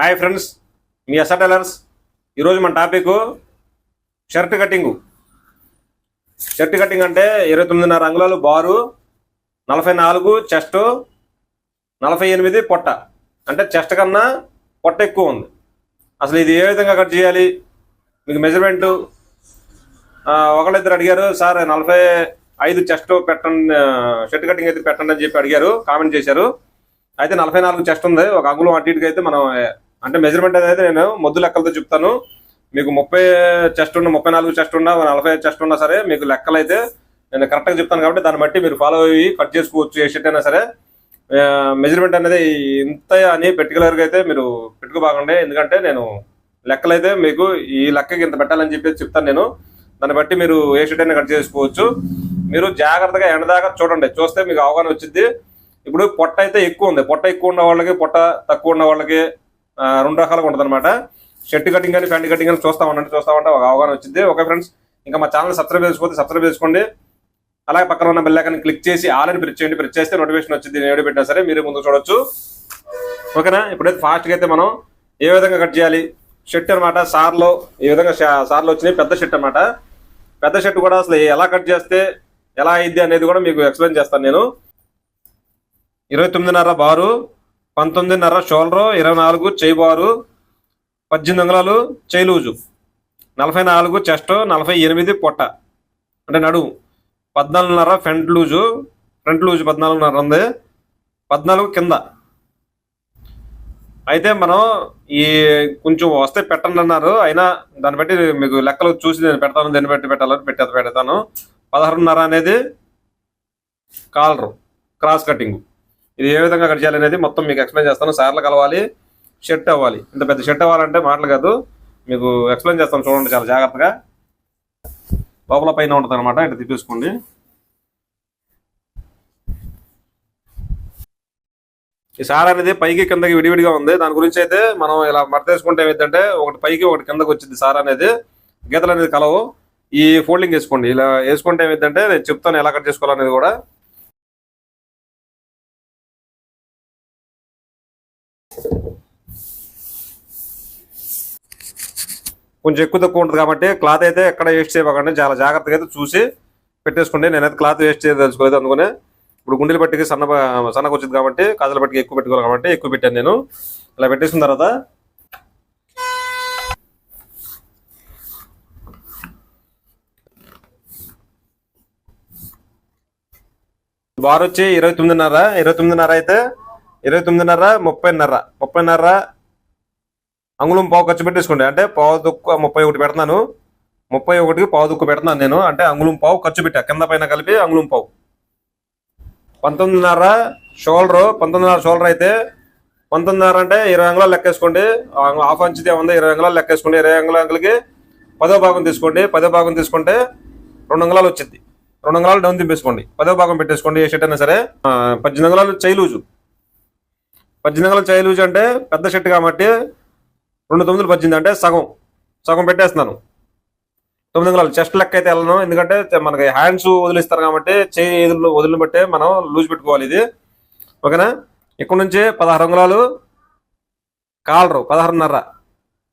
Hi friends మీ SR tailors ఈరోజు మన topic shirt cutting. Shirt cutting అంటే ఇరవై తొమ్మిదిన్నర అంగుళాలు బారు నలభై నాలుగు చెస్ట్ నలభై ఎనిమిది పొట్ట. అంటే చెస్ట్ కన్నా పొట్ట ఎక్కువ ఉంది. అసలు ఇది ఏ విధంగా కట్ చేయాలి? మీకు మెజర్మెంటు ఒకళ్ళిద్దరు అడిగారు సార్ నలభై ఐదు చెస్ట్ పెట్టండి షర్ట్ కటింగ్ అయితే పెట్టండి అని చెప్పి అడిగారు కామెంట్ చేశారు. అయితే నలభై నాలుగు చెస్ట్ ఉంది. ఒక అంగుళం అటు ఇటుకైతే అయితే మనం అంటే మెజర్మెంట్ అయితే నేను మొద్దు లెక్కలతో చెప్తాను. మీకు ముప్పై చెస్ట్ ఉన్న ముప్పై నాలుగు చెస్ట్ ఉన్నా నలభై చెస్ట్ ఉన్నా సరే మీకు లెక్కలు అయితే నేను కరెక్ట్గా చెప్తాను కాబట్టి దాన్ని బట్టి మీరు ఫాలో అయ్యి కట్ చేసుకోవచ్చు ఏ షర్ట్ అయినా సరే. మెజర్మెంట్ అనేది ఇంత అని పర్టికులర్గా అయితే మీరు పెట్టుకోబాకండి. ఎందుకంటే నేను లెక్కలు అయితే మీకు ఈ లెక్కకి ఇంత పెట్టాలని చెప్పేసి చెప్తాను నేను. దాన్ని బట్టి మీరు ఏ షర్ట్ అయినా కట్ చేసుకోవచ్చు. మీరు జాగ్రత్తగా ఎండదాకా చూడండి. చూస్తే మీకు అవగాహన వచ్చింది ఇప్పుడు పొట్ట అయితే ఎక్కువ ఉంది. పొట్ట ఎక్కువ ఉన్న వాళ్ళకి పొట్ట తక్కువ ఉన్న వాళ్ళకి రెండు రకాలుగా ఉంటుంది అనమాట షర్ట్ కటింగ్ కానీ ప్యాంట్ కటింగ్ కానీ చూస్తా ఉండండి చూస్తా ఉంటే ఒక అవగాహన వచ్చింది. ఓకే ఫ్రెండ్స్ ఇంకా మా ఛానల్ సబ్స్క్రైబ్ చేసుకోతే సబ్స్క్రైబ్ చేసుకోండి. అలాగే పక్కన ఉన్న బెల్ క్లిక్ చేసి ఆల్రెడీ ప్రెస్ చేయండి. ప్రెస్ చేస్తే నోటిఫికేషన్ వచ్చింది. నేను ఏడు పెట్టినా సరే మీరు ముందు చూడొచ్చు. ఓకేనా? ఇప్పుడైతే ఫాస్ట్గా అయితే మనం ఏ విధంగా కట్ చేయాలి? షర్ట్ అనమాట సార్లో ఈ విధంగా షా- సార్లు వచ్చినాయి? పెద్ద షర్ట్ అనమాట పెద్ద షర్ట్ కూడా అసలు ఎలా కట్ చేస్తే ఎలా అయింది అనేది కూడా మీకు ఎక్స్ప్లెయిన్ చేస్తాను నేను. ఇరవై తొమ్మిదిన్నర బారు. పంతొమ్మిదిన్నర షోల్డర్ ఇరవై నాలుగు చేయిబారు పద్దెనిమిది అంగుళాలు చేయి లూజు నలభై నాలుగు చెస్ట్ నలభై ఎనిమిది పొట్ట. అంటే నడుము పద్నాలుగున్నర ఫ్రంట్ లూజు ఫ్రంట్ లూజు పద్నాలుగున్నర ఉంది పద్నాలుగు కింద. అయితే మనం ఈ కొంచెం వస్తే పెట్టండి అన్నారు. అయినా దాన్ని బట్టి మీకు లెక్కలు చూసి నేను పెడతాను దాన్ని బట్టి పెట్టాలని పెట్టేది పెడతాను. పదహారున్నర అనేది కాలరు క్రాస్ కటింగ్ ఇది ఏ విధంగా కట్ అనేది మొత్తం మీకు ఎక్స్ప్లెయిన్ చేస్తాను. సార్లు కలవాలి షర్ట్ అవ్వాలి. ఇంత పెద్ద షర్ట్ అవ్వాలంటే మాటలు కాదు. మీకు ఎక్స్ప్లెయిన్ చేస్తాను చూడండి చాలా జాగ్రత్తగా. లోపల పైన ఉంటుంది అనమాట ఇట్లా తిప్పేసుకోండి. ఈ సార్ అనేది పైకి కిందకి విడివిడిగా ఉంది. దాని గురించి అయితే మనం ఇలా మడతేసుకుంటే ఏమిటంటే ఒకటి పైకి ఒకటి కిందకి వచ్చింది సార్ అనేది. గీతలు అనేది కలవు. ఈ ఫోల్డింగ్ వేసుకోండి. ఇలా వేసుకుంటే ఏమిటంటే నేను చెప్తాను ఎలా కట్ చేసుకోవాలనేది కూడా. కొంచెం ఎక్కువ తక్కువ ఉంటుంది కాబట్టి క్లాత్ అయితే ఎక్కడ వేస్ట్ చేయకండి. చాలా జాగ్రత్తగా అయితే చూసి పెట్టేసుకోండి. నేనైతే క్లాత్ వేస్ట్ చేయదు తెలుసుకోలేదు అందుకనే. ఇప్పుడు గుండెలు పట్టికి సన్న సన్నగా వచ్చింది కాబట్టి కాజల పట్టికి ఎక్కువ పెట్టుకోవాలి కాబట్టి ఎక్కువ పెట్టాను నేను. ఇలా పెట్టేసిన తర్వాత వారు వచ్చి ఇరవై తొమ్మిదిన్నర ఇరవై తొమ్మిదిన్నర అయితే ఇరవై తొమ్మిదిన్నర ముప్పైన్నర. ముప్పైన్నర అంగుళం పావు ఖర్చు పెట్టేసుకోండి. అంటే పావు దుక్కు ముప్పై ఒకటి పెడతాను. ముప్పై ఒకటికి పావు దుక్కు పెడతాను నేను. అంటే అంగుళం పావు ఖర్చు పెట్టా. కింద పైన కలిపి అంగుళం పావు. పంతొమ్మిదిన్నర షోల్డర్. పంతొమ్మిదిన్నర షోల్డర్ అయితే పంతొమ్మిదిన్నర అంటే ఇరవై అంగుళాలు లెక్కేసుకోండి. హాఫ్ అంచిది ఉంది ఇరవై అంగుళాలు లెక్కేసుకోండి. ఇరవై అంగుళాలకి పదో భాగం తీసుకోండి. పదో భాగం తీసుకుంటే రెండు అంగుళాలు వచ్చింది. రెండు అంగుళాలు డౌన్ దింపేసుకోండి. పదో భాగం పెట్టేసుకోండి ఏ షర్ట్ అయినా సరే. పద్దెనిమిది అంగుళాలు చై లూజు. పద్దెనిమిది వందల చై అంటే పెద్ద షర్ట్ కాబట్టి రెండు తొమ్మిదిలు పద్దెనిమిది అంటే సగం. సగం పెట్టేస్తున్నాను. తొమ్మిది వందల చెస్ట్ లెక్క అయితే వెళ్ళను. ఎందుకంటే మనకి హ్యాండ్స్ వదిలిస్తారు కాబట్టి చేయి ఎదురు వదిలిన బట్టే మనం లూజ్ పెట్టుకోవాలి ఇది. ఓకేనా? ఇక్కడ నుంచి పదహారు అంగుళాలు కాలరు పదహారున్నర.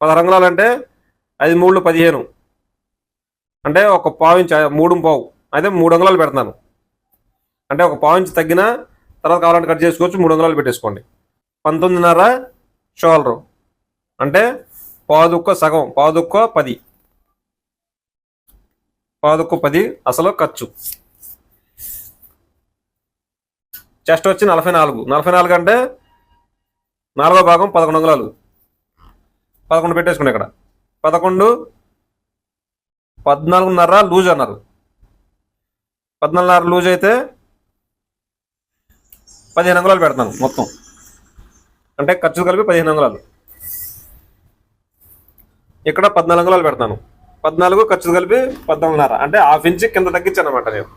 పదహారు అంగుళాలు అంటే ఐదు మూడు పదిహేను. అంటే ఒక పావు ఇంచ్ మూడు పావు. అయితే మూడు అంగుళాలు పెడతాను. అంటే ఒక పావు ఇంచ్ తగ్గిన తర్వాత కావాలంటే కట్ చేసుకోవచ్చు మూడు అంగుళాలు పెట్టేసుకోండి. పంతొమ్మిదిన్నర షోలరు. అంటే పాదుక్క సగం పాదుక్క పది. పాదుక్క పది అసలు ఖర్చు. చెస్ట్ వచ్చి నలభై నాలుగు. నలభై నాలుగు అంటే నాలుగో భాగం పదకొండు అంగుళాలు. పదకొండు పెట్టేసుకున్నాయి ఇక్కడ. పదకొండు పద్నాలుగున్నర లూజ్ అన్నారు. పద్నాలుగున్నర లూజ్ అయితే పదిహేను అంగుళాలు పెడతాను మొత్తం. అంటే ఖర్చు కలిపి పదిహేను అంగుళాలు ఇక్కడ పద్నాలుగు అంగుళాలు పెడతాను. పద్నాలుగు ఖర్చు కలిపి పద్నాలుగున్నర. అంటే హాఫ్ ఇంచ్ కింద తగ్గించాను అనమాట నేను.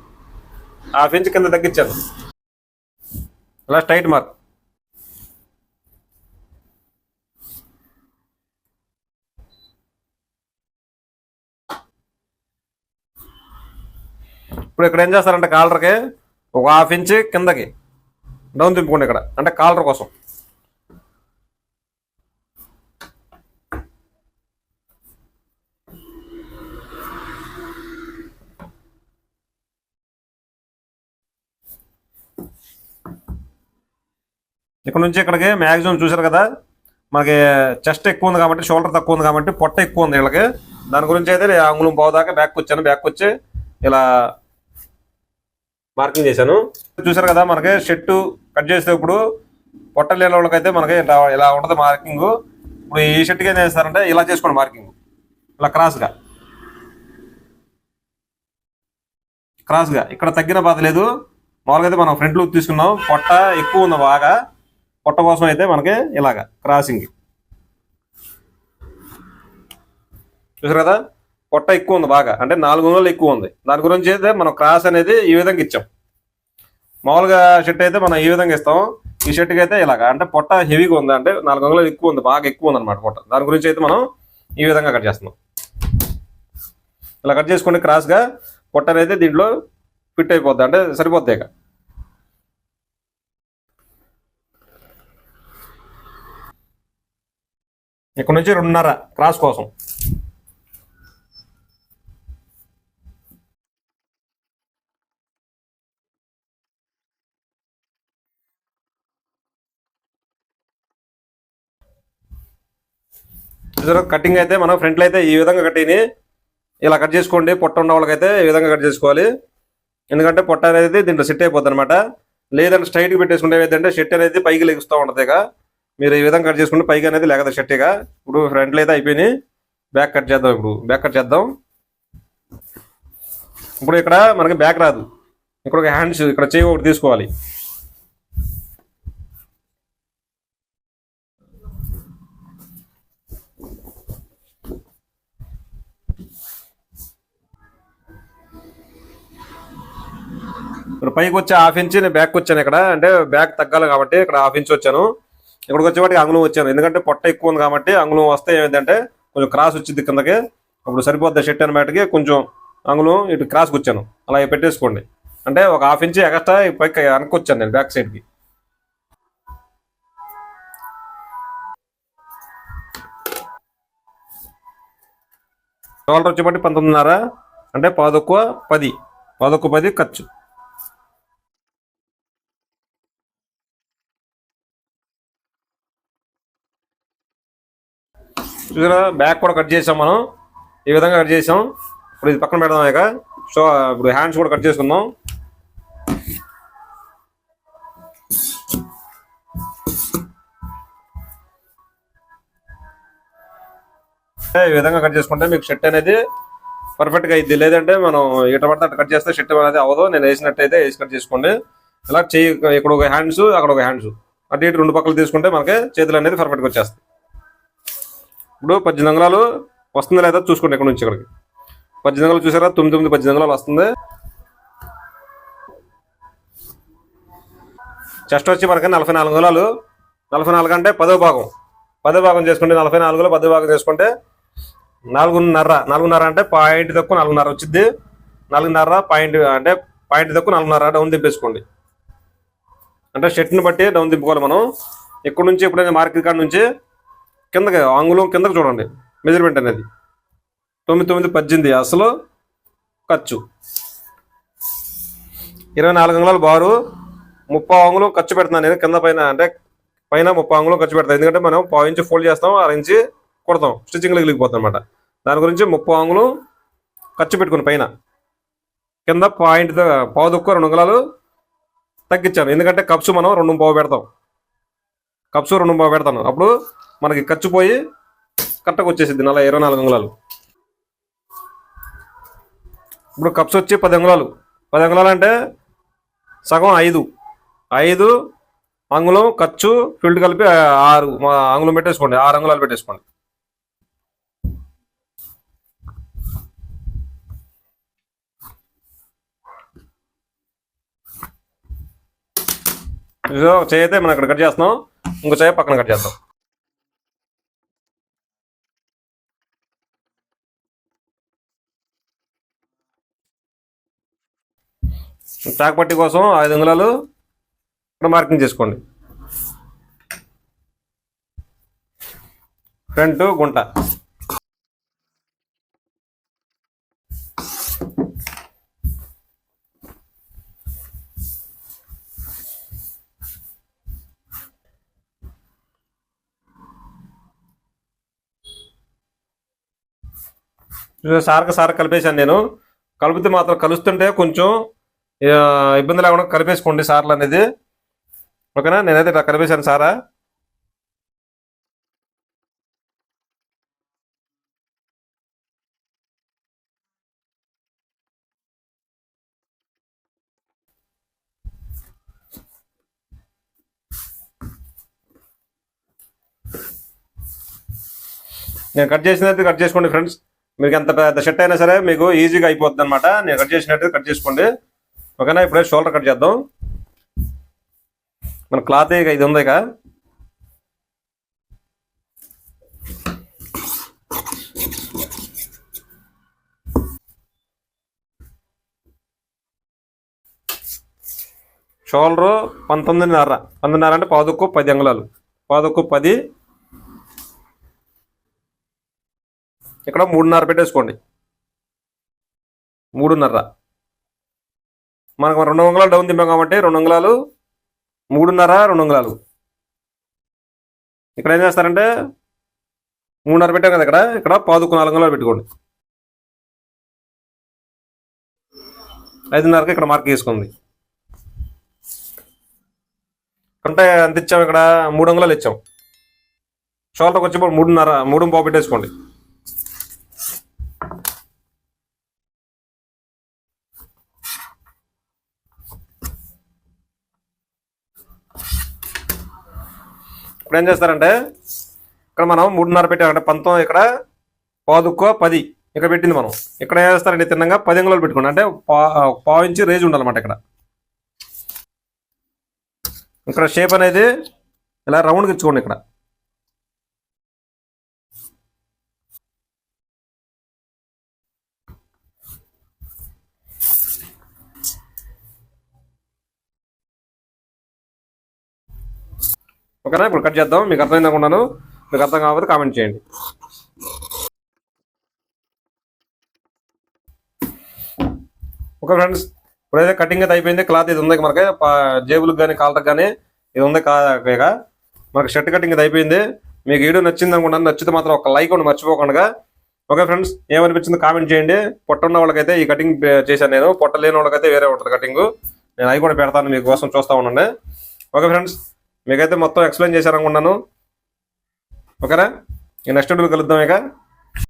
హాఫ్ ఇంచ్ కింద తగ్గించాను. అలా స్ట్రైట్ మార్క్. ఇప్పుడు ఇక్కడ ఏం చేస్తారంటే కాలర్కి ఒక హాఫ్ ఇంచ్ కిందకి డౌన్ దింపుకోండి ఇక్కడ. అంటే కాలర్ కోసం. ఇక్కడ నుంచి ఇక్కడికి మ్యాక్సిమం చూసారు కదా మనకి చెస్ట్ ఎక్కువ ఉంది కాబట్టి షోల్డర్ తక్కువ ఉంది కాబట్టి పొట్ట ఎక్కువ ఉంది వీళ్ళకి. దాని గురించి అయితే నేను అంగుళం పోదాకా దాకా బ్యాక్ వచ్చాను బ్యాక్ వచ్చి ఇలా మార్కింగ్ చేశాను. చూసారు కదా మనకి షర్టు కట్ చేసేటప్పుడు పొట్ట లేని వాళ్ళకైతే మనకి ఇలా ఇలా ఉంటుంది మార్కింగ్ ఇప్పుడు ఈ షర్ట్కి ఏం చేస్తారంటే ఇలా చేసుకోండి మార్కింగ్ ఇలా క్రాస్గా క్రాస్గా ఇక్కడ తగ్గిన బాధ లేదు. మామూలుగా అయితే మనం ఫ్రంట్ లుక్ తీసుకున్నాం. పొట్ట ఎక్కువ ఉంది బాగా. పొట్ట కోసం అయితే మనకి ఇలాగా క్రాసింగ్ చూసారు కదా? పొట్ట ఎక్కువ ఉంది బాగా. అంటే నాలుగు వందలు ఎక్కువ ఉంది. దాని గురించి అయితే మనం క్రాస్ అనేది ఈ విధంగా ఇచ్చాం. మామూలుగా షర్ట్ అయితే మనం ఈ విధంగా ఇస్తాం. ఈ షర్ట్కి అయితే ఇలాగా. అంటే పొట్ట హెవీగా ఉంది. అంటే నాలుగు వందలు ఎక్కువ ఉంది. బాగా ఎక్కువ ఉంది అనమాట పొట్ట. దాని గురించి అయితే మనం ఈ విధంగా కట్ చేస్తున్నాం. ఇలా కట్ చేసుకుంటే క్రాస్గా పొట్ట అనేది దీంట్లో ఫిట్ అయిపోద్ది. అంటే సరిపోద్ది ఇక. ఇక్కడ నుంచి రెండున్నర క్రాస్ కోసం. కటింగ్ అయితే మనం ఫ్రంట్లో అయితే ఈ విధంగా కట్టిని ఇలా కట్ చేసుకోండి పొట్ట ఉన్న వాళ్ళకైతే ఈ విధంగా కట్ చేసుకోవాలి. ఎందుకంటే పొట్ట అనేది దీంట్లో సెట్ అయిపోద్ది అనమాట లేదంటే స్ట్రైట్గా పెట్టేసుకుంటే అంటే సెట్ అనేది పైకి లెగుస్తూ ఉంటుంది ఇక. మీరు ఈ విధంగా కట్ చేసుకుంటే పైగా అనేది లేకపోతే షర్ట్ ఇప్పుడు ఫ్రంట్లో అయితే అయిపోయినాయి. బ్యాక్ కట్ చేద్దాం ఇప్పుడు. బ్యాక్ కట్ చేద్దాం. ఇప్పుడు ఇక్కడ మనకి బ్యాక్ రాదు. ఇక్కడ ఒక హ్యాండ్స్ ఇక్కడ చేయి ఒకటి తీసుకోవాలి. ఇప్పుడు పైకి వచ్చి హాఫ్ ఇంచ్ నేను బ్యాక్ వచ్చాను ఇక్కడ. అంటే బ్యాక్ తగ్గాలి కాబట్టి ఇక్కడ హాఫ్ ఇంచ్ వచ్చాను. ఇక్కడికి వచ్చేవాటికి అంగుళం వచ్చాను. ఎందుకంటే పొట్ట ఎక్కువ ఉంది కాబట్టి అంగుళం వస్తే ఏమైందంటే కొంచెం క్రాస్ వచ్చింది కిందకి. అప్పుడు సరిపోద్ది షర్ట్ అనమాటకి కొంచెం అంగుళం ఇటు క్రాస్కి వచ్చాను. అలా పెట్టేసుకోండి. అంటే ఒక హాఫ్ ఇంచ్ ఎక్స్ట్రా పైకి అనుకొచ్చాను వచ్చాను నేను బ్యాక్ సైడ్కి. షోల్డర్ వచ్చేపట్టి పంతొమ్మిదిన్నర అంటే పాదొక్కువ పది. పాదొక్కువ పది ఖర్చు. చూసారా బ్యాక్ కూడా కట్ చేసాం మనం. ఈ విధంగా కట్ చేసాం. ఇప్పుడు ఇది పక్కన పెడదాం ఇక. సో ఇప్పుడు హ్యాండ్స్ కూడా కట్ చేసుకుందాం. ఈ విధంగా కట్ చేసుకుంటే మీకు షర్ట్ అనేది పర్ఫెక్ట్గా లేదంటే మనం ఇట పడితే అట్లా కట్ చేస్తే షర్ట్ అనేది అవ్వదు. నేను వేసినట్టయితే వేసి కట్ చేసుకోండి. ఇలా చేయి ఇక్కడ ఒక హ్యాండ్స్ అక్కడ ఒక హ్యాండ్స్. అటు ఇటు రెండు పక్కలు తీసుకుంటే మనకి చేతులు అనేది పర్ఫెక్ట్గా వచ్చేస్తాయి. ఇప్పుడు పద్దెనిమిది అంగుళాలు వస్తుందా లేదా చూసుకోండి ఇక్కడ నుంచి ఇక్కడికి. పద్దెనిమిది అంగుళాలు చూసారా? తొమ్మిది తొమ్మిది పద్దెనిమిది అంగుళాలు వస్తుంది? చెస్ట్ వచ్చి మనకి నలభై నాలుగు అంగుళాలు. నలభై నాలుగు అంటే పదో భాగం. పదో భాగం చేసుకుంటే నలభై నాలుగులో పదో భాగం చేసుకుంటే నాలుగున్నర. నాలుగున్నర అంటే పాయింట్ తక్కువ నాలుగున్నర వచ్చింది నాలుగున్నర పాయింట్ అంటే పాయింట్ తక్కువ నాలుగున్నర డౌన్ దింపేసుకోండి. అంటే షర్ట్ని బట్టి డౌన్ దింపుకోవాలి మనం. ఇక్కడ నుంచి ఎప్పుడైనా మార్కెట్ కాడ నుంచి కిందకి అంగుళం కిందకి చూడండి. మెజర్మెంట్ అనేది. తొమ్మిది తొమ్మిది పద్దెనిమిది. అసలు ఖర్చు. ఇరవై నాలుగు అంగుళాలు బారు. ముప్పై అంగుళం ఖర్చు పెడుతున్నాను నేను. కింద పైన అంటే పైన ముప్పై అంగుళం ఖర్చు పెడతాను. ఎందుకంటే మనం పావు ఇంచు ఫోల్డ్ చేస్తాం అర ఇంచి కుడతాం. స్టిచ్చింగ్లో వెళ్ళిపోతాం అనమాట దాని గురించి ముప్పై అంగుళం ఖర్చు పెట్టుకుని పైన. కింద పాయింట్ పావు దుక్కు రెండు అంగుళాలు తగ్గించాను. ఎందుకంటే కప్స్ మనం రెండు పావు పెడతాం. కప్స్ రెండు పావు పెడతాను. అప్పుడు మనకి ఖర్చు పోయి కరెక్ట్గా వచ్చేసింది నల్ల ఇరవై నాలుగు అంగుళాలు. ఇప్పుడు కప్స్ వచ్చి పది అంగుళాలు. పది అంగుళాలు అంటే సగం ఐదు. ఐదు అంగుళం ఖర్చు ఫీల్డ్ కలిపి ఆరు అంగుళం పెట్టేసుకోండి. ఆరు అంగుళాలు పెట్టేసుకోండి. ఇదిగో అయితే మనం ఇక్కడ కట్ చేస్తున్నాం. ఇంకో చేయ పక్కన కట్ చేస్తాం. చాక్ పట్టి కోసం ఐదు అంగుళాలు ఇక్కడ మార్కింగ్ చేసుకోండి. ఫ్రంట్ గుంట. సార్క సార్ కలిపేశాను నేను. కలిపితే మాత్రం కలుస్తుంటే కొంచెం ఇబ్బంది లేకుండా కలిపేసుకోండి సార్లు అనేది. ఓకేనా? నేనైతే ఇట్లా కలిపేశాను సారా. నేను కట్ చేసినట్టు కట్ చేసుకోండి ఫ్రెండ్స్. మీకు ఎంత పెద్ద షర్ట్ అయినా సరే మీకు ఈజీగా అయిపోతుంది అనమాట నేను కట్ చేసినట్టు కట్ చేసుకోండి. ఓకేనా? ఇప్పుడే షోల్డర్ కట్ చేద్దాం. మన క్లాత్ ఇక ఇది ఉంది ఇక షోల్డర్ పంతొమ్మిదిన్నర. పంతొమ్మిదిన్నర అంటే పాదుకు పది అంగుళాలు. పాదుకు పది. ఇక్కడ మూడున్నర పెట్టేసుకోండి. మూడున్నర. మనకు రెండు వందలు డౌన్ దింపాం కాబట్టి రెండు వందలాలు మూడున్నర రెండు వందలాలు ఇక్కడ ఏం చేస్తారంటే మూడున్నర పెట్టాం కదా ఇక్కడ ఇక్కడ పాదుకు నాలుగు వందలు పెట్టుకోండి. ఐదున్నరకి ఇక్కడ మార్క్ వేసుకోండి. అంటే అంత ఇచ్చాం ఇక్కడ మూడు వందలు ఇచ్చాం. షోల్డర్కి వచ్చి మూడున్నర మూడు పావు పెట్టేసుకోండి. ఇప్పుడు ఏం చేస్తారంటే ఇక్కడ మనం మూడున్నర పెట్టాం అంటే పంతొమ్మిది ఇక్కడ పాదుక్కో పది ఇక్కడ పెట్టింది మనం. ఇక్కడ ఏం చేస్తారంటే తిన్నగా పది అంగుళాలు పెట్టుకోండి. అంటే పా పావు ఇంచి రేజ్ ఉండాలన్నమాట ఇక్కడ. ఇక్కడ షేప్ అనేది ఇలా రౌండ్కి ఇచ్చుకోండి ఇక్కడ. ఓకేనా? ఇప్పుడు కట్ చేద్దాం. మీకు అర్థమైంది అనుకున్నాను మీకు అర్థం కాకపోతే కామెంట్ చేయండి. ఓకే ఫ్రెండ్స్ ఇప్పుడైతే కటింగ్ అయితే అయిపోయింది. క్లాత్ ఇది ఉంది మనకి. పా- జేబులకు కానీ కాళ్ళకు కానీ ఇది ఉంది కా మనకి షర్ట్ కటింగ్ ఇది అయిపోయింది. మీకు వీడియో నచ్చింది అనుకున్నాను నచ్చితే మాత్రం ఒక లైక్ ఉండి మర్చిపోకుండా. ఓకే ఫ్రెండ్స్ ఏమనిపించింది కామెంట్ చేయండి. పొట్ట ఉన్న వాళ్ళకైతే ఈ కటింగ్ చేశాను నేను. పొట్ట లేని వాళ్ళకైతే వేరే ఉంటుంది కటింగ్ నేను అవి కూడా పెడతాను మీకోసం చూస్తూ ఉండండి. ఓకే ఫ్రెండ్స్ మీకైతే మొత్తం ఎక్స్ప్లెయిన్ చేశాను ఓకేనా? ఈ నెక్స్ట్ వీడియోలో కలుద్దాం ఇక.